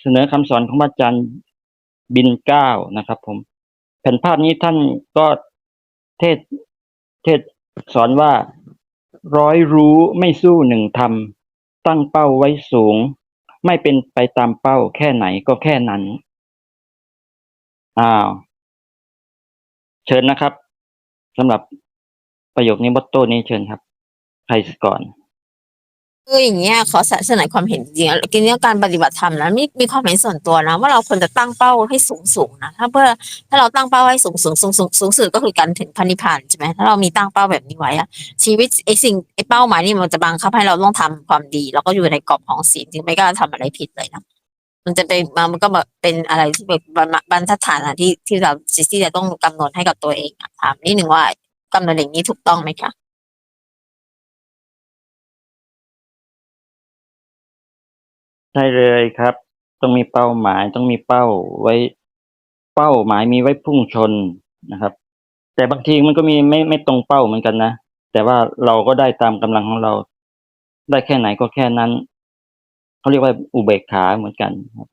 เสนอคำสอนของอาจารย์บินเก้านะครับ ผม แผ่นภาพนี้ท่านก็เทศเทศสอนว่าร้อยรู้ไม่สู้หนึ่งทำตั้งเป้าไว้สูง ไม่เป็นไปตามเป้าแค่ไหนก็แค่นั้น อ้าว เชิญนะครับสำหรับประโยคนี้บอตโต้นี้เชิญครับ ใครก่อน คืออย่างเงี้ยขอเสนอความเห็นจริงๆกินเรื่องการปฏิบัติธรรมแล้วมีมีความเห็นส่วนตัวนะ ว่าเราควรจะตั้งเป้าให้สูงสูงๆนะถ้าเพื่อถ้าเราตั้งเป้าให้สูงสูงสูงสูงสูงสุดก็คือการถึงพันนิพพานใช่ไหมถ้าเรามีตั้งเป้าแบบนี้ไว้อะชีวิตไอ้สิ่งไอ้เป้าหมายนี่มันจะบังคับให้เราต้องทำความดี แล้วก็อยู่ในกรอบของศีลถึงไม่กล้าทำอะไรผิดเลยนะมันจะเป็นมันก็แบบเป็นอะไรที่เป็นบบรรทัดฐานอะที่ที่เราที่จะต้องกำหนดให้กับตัวเองถามนิดหนึ่งว่ากำหนดอย่างนี้ถูกต้องไหมคะ ใช่เลยครับ ต้องมีเป้าหมายต้องมีเป้าไว้ เป้าหมายมีไว้พุ่งชนนะครับ แต่บางทีมันก็มีไม่ไม่ตรงเป้าเหมือนกันนะแต่ว่าเราก็ได้ตามกำลังของเรา ได้แค่ไหนก็แค่นั้นเขาเรียกว่าอุเบกขาเหมือนกันครับ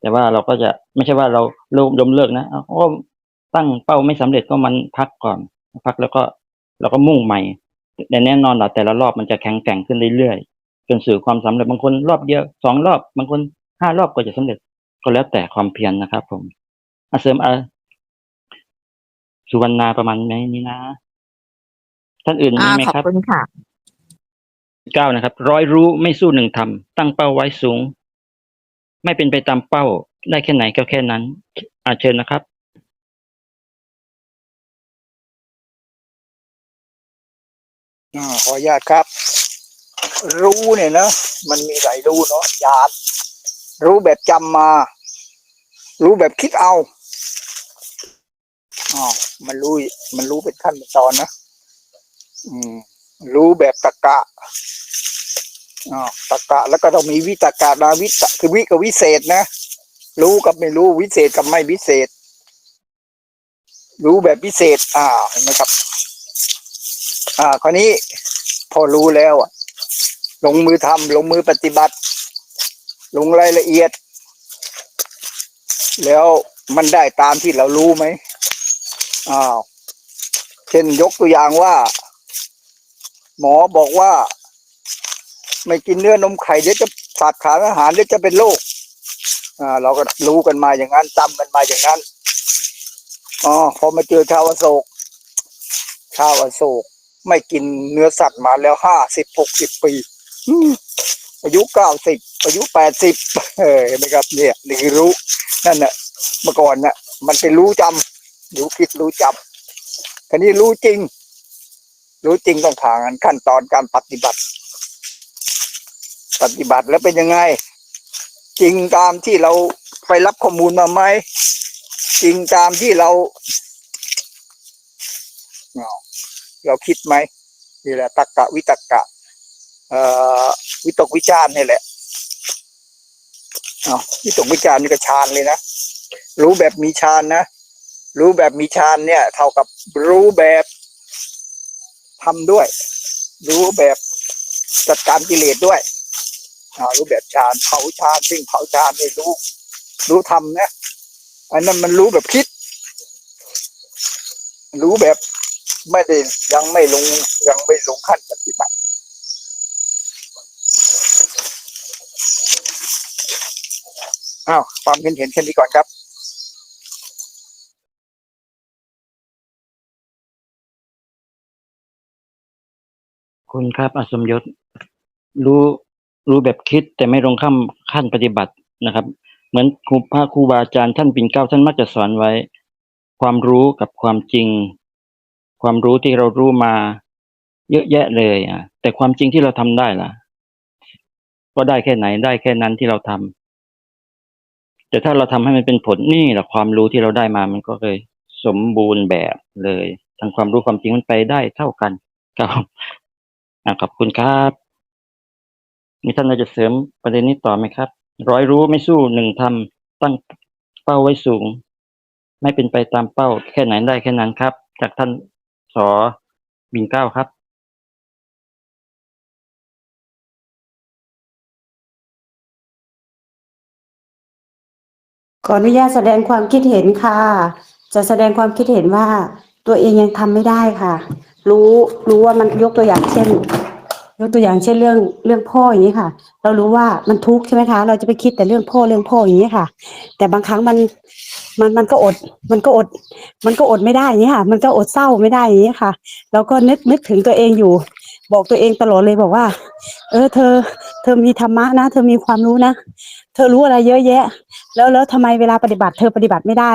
แต่ว่าเราก็จะไม่ใช่ว่าเราลมยมเลิกนะเอาก็ตั้งเป้าไม่สำเร็จก็มันพักก่อน พักแล้วก็เราก็มุ่งใหม่แต่แน่นอนแหละแต่ละรอบมันจะแข็งแกร่งขึ้นเรื่อยๆ จนสู่ความสำเร็จบางคนรอบเดียวสองรอบบางคนห้ารอบก็จะสำเร็จก็แล้วแต่ความเพียรนะครับ ผมอาเสริมอาสุวรรณาประมาณนี้นะ ท่านอื่นมีอ่าไหมขอบครับคุณค่ะเก้านะครับ ร้อยรู้ไม่สู้หนึ่งทำตั้งเป้าไว้สูง ไม่เป็นไปตามเป้า ได้แค่ไหนก็แค่นั้น อาเชิญนะครับอ่าขออนุญาตครับ รู้เนี่ยนะมันมีหลายรู้เนาะญาณรู้แบบจำมา รู้แบบคิดเอาอ๋อมันรู้ มันรู้เป็นขั้นเป็นตอนนะอืม รู้แบบตะกะอ๋อตะกะ แล้วก็ต้องมีวิตกะนาวิตะคือวิกับวิเศษนะรู้กับไม่รู้วิเศษกับไม่วิเศษ รู้แบบพิเศษ อ่าเห็นไหมครับ อ่า คราวนี้พอรู้แล้วอะ ลงมือทำลงมือปฏิบัติ ลงรายละเอียด แล้วมันได้ตามที่เรารู้ไหมอ้าวเช่นยกตัวอย่างว่า หมอบอกว่า ไม่กินเนื้อนมไข่เดี๋ยวจะขาดขาดอาหารเดี๋ยวจะเป็นโรคอ่า เราก็รู้กันมาอย่างนั้นจำกันมาอย่างนั้นอ๋อพอมาเจอชาวโศก ชาวโศก ไม่กินเนื้อสัตว์มาแล้วห้าสิบหกสิบปี อายุเก้าสิบอายุแปดสิบเออเห็นไหมครับ เนี่ยนี่คือรู้นั่นน่ะเมื่อก่อนน่ะ มันเป็นรู้จำรู้คิดรู้จำทีนี้รู้จริง รู้จริงต้องผ่านขั้นตอนการปฏิบัติ ปฏิบัติแล้วเป็นยังไง จริงตามที่เราไปรับข้อมูลมาไหมจริงตามที่เราเราคิดไหมนี่แหละตักกะวิตกกะ วิตกวิจารณ์นี่แหละเอาวิตกวิจารณ์นี่ก็ฌานเลยนะรู้แบบมีฌานนะรู้แบบมีฌานเนี่ย เท่ากับรู้แบบทำด้วย รู้แบบจัดการกิเลสด้วยรู้แบบฌานเผาฌานซึ่งเผาฌานไม่รู้ รู้ทำนะอันนั้นมันรู้แบบคิด รู้แบบไม่ได้ยังไม่ลงยังไม่ลงขั้นปฏิบัติ อ้าวความเห็นเห็นแค่นี้ก่อนครับคุณครับอสมยศรู้รู้แบบคิดแต่ไม่ลงขั้นขั้นปฏิบัตินะครับ เหมือนครูพระครูบาอาจารย์ท่านปิ่นเก้าท่านมักจะสอนไว้ ความรู้กับความจริง ความรู้ที่เรารู้มา เยอะแยะเลยอะแต่ความจริงที่เราทำได้ล่ะ ก็ได้แค่ไหนได้แค่นั้นที่เราทำ แต่ถ้าเราทำให้มันเป็นผลนี่แหละความรู้ที่เราได้มามันก็เลยสมบูรณ์แบบเลยทั้งความรู้ความจริงมันไปได้เท่ากันครับอะขอบคุณครับมีท่านอะไรจะเสริมประเด็นนี้ต่อไหมครับ ร้อยรู้ไม่สู้หนึ่งทำตั้งเป้าไว้สูง ไม่เป็นไปตามเป้า แค่ไหนได้แค่นั้นครับ จากท่านสอบินเก้าครับ ขออนุญาตแสดงความคิดเห็นค่ะ จะแสดงความคิดเห็นว่าตัวเองยังทำไม่ได้ค่ะ รู้รู้ว่ามันยกตัวอย่างเช่น ยกตัวอย่างเช่นเรื่องเรื่องพ่ออย่างนี้ค่ะ เรารู้ว่ามันทุกข์ใช่ไหมคะ เราจะไปคิดแต่เรื่องพ่อเรื่องพ่ออย่างนี้ค่ะ แต่บางครั้งมันมันมันก็อด มันก็อด มันก็อดไม่ได้อย่างนี้ค่ะ มันก็อดเศร้าไม่ได้อย่างนี้ค่ะเราก็นึกนึกถึงตัวเองอยู่ บอกตัวเองตลอดเลยบอกว่า เออ เธอ เธอมีธรรมะนะ เธอมีความรู้นะ เธอรู้อะไรเยอะแยะ แล้วแล้วทำไมเวลาปฏิบัติ เธอปฏิบัติไม่ได้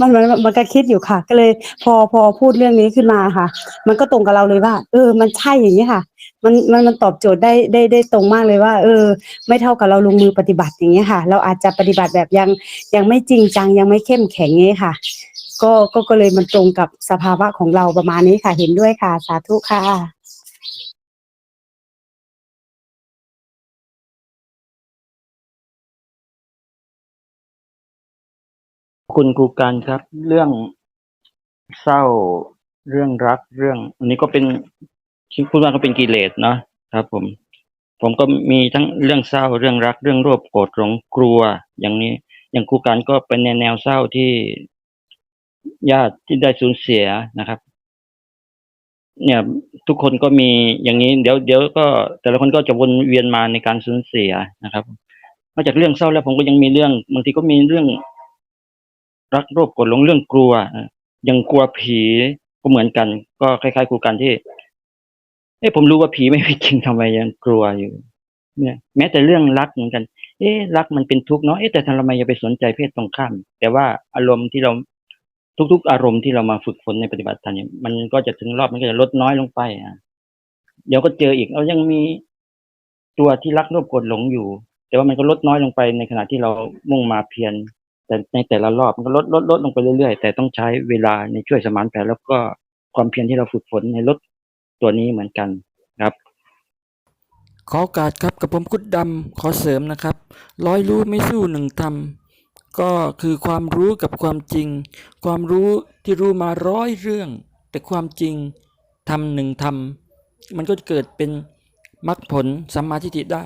มันมันมันก็คิดอยู่ค่ะ ก็เลย พอพอพูดเรื่องนี้ขึ้นมาค่ะ มันก็ตรงกับเราเลยว่า เออ มันใช่อย่างนี้ค่ะ มันมันมันตอบโจทย์ได้ได้ได้ตรงมากเลยว่า เออ ไม่เท่ากับเราลงมือปฏิบัติอย่างนี้ค่ะ เราอาจจะปฏิบัติแบบยังยังไม่จริงจังยังไม่เข้มแข็งอย่างนี้ค่ะ ก็ก็ก็เลยมันตรงกับสภาวะของเราประมาณนี้ค่ะ เห็นด้วยค่ะ สาธุค่ะ คุณครูการครับ เรื่องเศร้าเรื่องรักเรื่อง อันนี้ก็เป็นที่พูดว่าก็เป็นกิเลสเนาะครับ ผม ผมก็มีทั้งเรื่องเศร้าเรื่องรัก เรื่องโลภโกรธหลงกลัว อย่างนี้ อย่างครูการก็เป็นแนวแนวเศร้าที่ญาติที่ได้สูญเสียนะครับ เนี่ย ทุกคนก็มีอย่างนี้ เดี๋ยวเดี๋ยวก็แต่ละคนก็จะวนเวียนมาในการสูญเสียนะครับนอกจากเรื่องเศร้าแล้วผมก็ยังมีเรื่องบางทีก็มีเรื่อง รักโลภโกรธหลงเรื่องกลัวยังกลัวผีก็เหมือนกัน ก็คล้ายๆครูกันที่เอ้ผมรู้ว่าผีไม่มีจริงทำไมยังกลัวอยู่ เนี่ย แม้แต่เรื่องรักเหมือนกัน เอ๊ะรักมันเป็นทุกข์เนาะเอ๊ะแต่ทำไมย่าไปสนใจเพศตรงข้าม แต่ว่าอารมณ์ที่เราทุก ๆ อารมณ์ที่เรามาฝึกฝนในปฏิบัติธรรมเนี่ยมันก็จะถึงรอบมันก็จะลดน้อยลงไปอะเดี๋ยวก็เจออีกเรายังมีตัวที่รักโลภโกรธหลงอยู่ แต่ว่ามันก็ลดน้อยลงไปในขณะที่เรามุ่งมาเพียร แต่ในแต่ละรอบมันก็ลดลดลดลงไปเรื่อยๆ แต่ต้องใช้เวลาในช่วยสมานแผลแล้วก็ความเพียรที่เราฝึกฝนในลดตัวนี้เหมือนกันครับขอโอกาสครับกับผมกุดดำขอเสริมนะครับ ร้อยรู้ไม่สู้หนึ่งทำก็คือความรู้กับความจริง ความรู้ที่รู้มาร้อยเรื่อง แต่ความจริงทำหนึ่งทำมันก็จะเกิดเป็นมรรคผลสัมมาทิฏฐิได้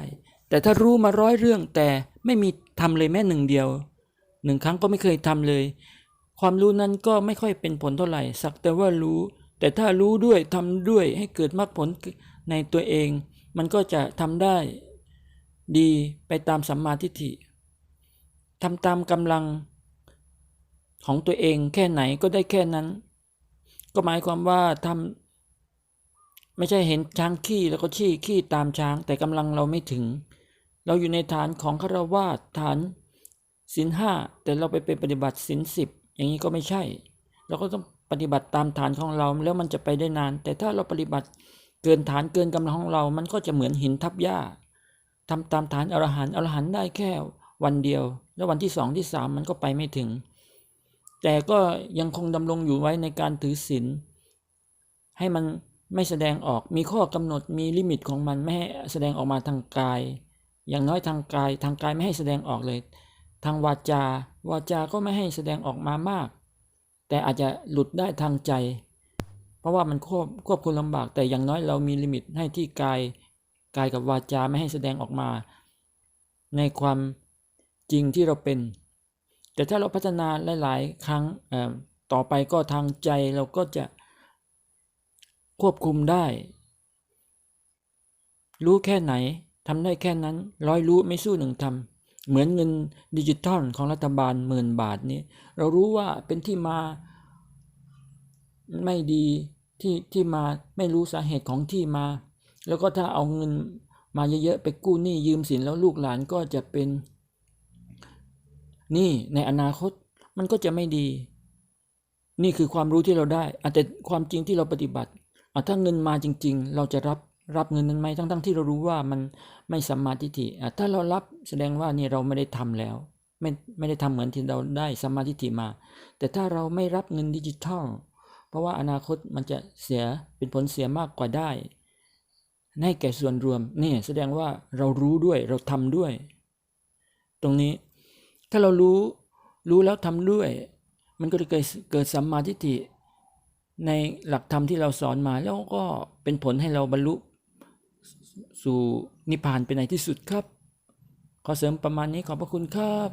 แต่ถ้ารู้มาร้อยเรื่องแต่ไม่มีทำเลยแม้หนึ่งเดียว หนึ่งครั้งก็ไม่เคยทำเลย ความรู้นั้นก็ไม่ค่อยเป็นผลเท่าไหร่ สักแต่ว่ารู้ แต่ถ้ารู้ด้วยทำด้วยให้เกิดมรรคผลในตัวเอง มันก็จะทำได้ ดีไปตามสัมมาทิฏฐิทำตามกำลังของตัวเองแค่ไหนก็ได้แค่นั้น ก็หมายความว่าทำไม่ใช่เห็นช้างขี้แล้วก็ขี้ขี้ตามช้างแต่กำลังเราไม่ถึง เราอยู่ในฐานของคารวาสฐาน ศีลห้าแต่เราไปเป็นปฏิบัติศีลสิบอย่างนี้ก็ไม่ใช่ เราก็ต้องปฏิบัติตามฐานของเราแล้วมันจะไปได้นาน แต่ถ้าเราปฏิบัติเกินฐานเกินกำลังของเรา มันก็จะเหมือนหินทับหญ้าทำตามฐานอรหันอรหันได้แค่วันเดียว แล้ววันที่สองที่สามมันก็ไปไม่ถึง แต่ก็ยังคงดำรงอยู่ไว้ในการถือศีลให้มันไม่แสดงออกมีข้อกำหนดมีลิมิตของมันไม่ให้แสดงออกมาทางกาย อย่างน้อยทางกายทางกายไม่ให้แสดงออกเลย ทางวาจา วาจาก็ไม่ให้แสดงออกมามาก แต่อาจจะหลุดได้ทางใจ เพราะว่ามันควบควบคุมลำบาก แต่อย่างน้อยเรามีลิมิตให้ที่กายกายกับวาจาไม่ให้แสดงออกมา ในความจริงที่เราเป็น แต่ถ้าเราพัฒนาหลาย ๆ ครั้งต่อไปก็ทางใจเราก็จะควบคุมได้ รู้แค่ไหนทำได้แค่นั้น ร้อยรู้ไม่สู้หนึ่งทำ เหมือนเงินดิจิทัลของรัฐบาลหมื่นบาทนี้ เรารู้ว่าเป็นที่มาไม่ดีที่ที่มาไม่รู้สาเหตุของที่มา แล้วก็ถ้าเอาเงินมาเยอะๆไปกู้หนี้ยืมสินแล้วลูกหลานก็จะเป็นหนี้ในอนาคตมันก็จะไม่ดี นี่คือความรู้ที่เราได้อะแต่ความจริงที่เราปฏิบัติถ้าเงินมาจริง ๆ เราจะรับ รับเงินนั้นไหมทั้งๆที่เรารู้ว่ามันไม่สัมมาทิฏฐิถ้าเรารับแสดงว่านี่เราไม่ได้ทำแล้ว ไม่ไม่ได้ทำเหมือนที่เราได้สัมมาทิฏฐิมา แต่ถ้าเราไม่รับเงินดิจิทัล เพราะว่าอนาคตมันจะเสียเป็นผลเสียมากกว่าได้ให้แก่ส่วนรวมนี่แสดงว่าเรารู้ด้วยเราทำด้วย ตรงนี้ถ้าเรารู้รู้แล้วทำด้วย มันก็จะเกิดเกิดสัมมาทิฏฐิในหลักธรรมที่เราสอนมาแล้วก็เป็นผลให้เราบรรลุ สู่นิพพานเป็นในที่สุดครับ ขอเสริมประมาณนี้ขอบพระคุณครับ